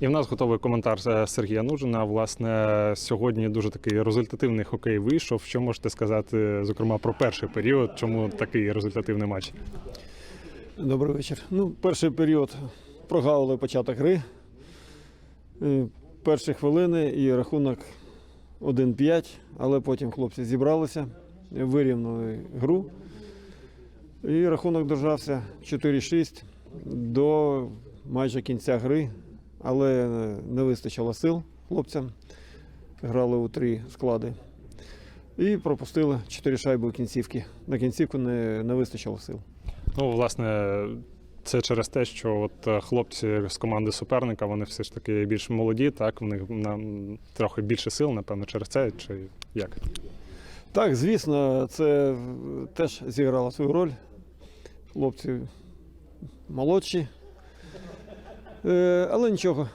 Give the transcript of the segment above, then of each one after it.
І в нас готовий коментар е, Сергія Нужина. Власне, сьогодні дуже такий результативний хокей вийшов. Що можете сказати, зокрема, про перший період? Чому такий результативний матч? Добрий вечір. Ну, перший період прогавили початок гри. Е, Перші хвилини і рахунок 1-5, але потім хлопці зібралися, вирівняли гру. І рахунок держався 4-6 до майже кінця гри, але не вистачило сил хлопцям. Грали у три склади. І пропустили 4 шайби у кінцівки. На кінцівку не, не вистачило сил. Ну, власне, це через те, що от е, хлопці з команди суперника, вони все ж таки більш молоді, так, в них нам трохи більше сил, напевно, через це, чи як? Так, звісно, це теж зіграло свою роль. Хлопці молодші. Е, але нічого,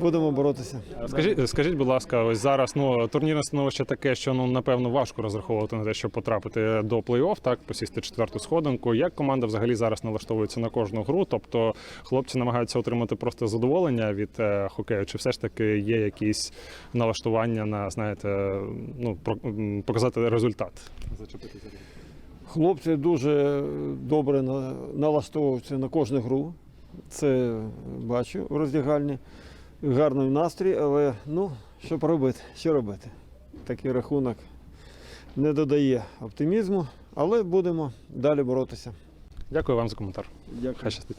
будемо боротися. Скажіть, скажіть, будь ласка, ось зараз ну турнірне становище таке, що ну напевно важко розраховувати на те, щоб потрапити до плей-офф, так посісти четверту сходинку. Як команда взагалі зараз налаштовується на кожну гру? Тобто хлопці намагаються отримати просто задоволення від е, хокею, чи все ж таки є якісь налаштування на знаєте, ну про, показати результат? Зачепити Хлопці дуже добре налаштовуються на кожну гру. Це бачу в роздягальні. Гарний настрій, але ну, що робити? Що робити? Такий рахунок не додає оптимізму, але будемо далі боротися. Дякую вам за коментар. Дякую. Хай щастить.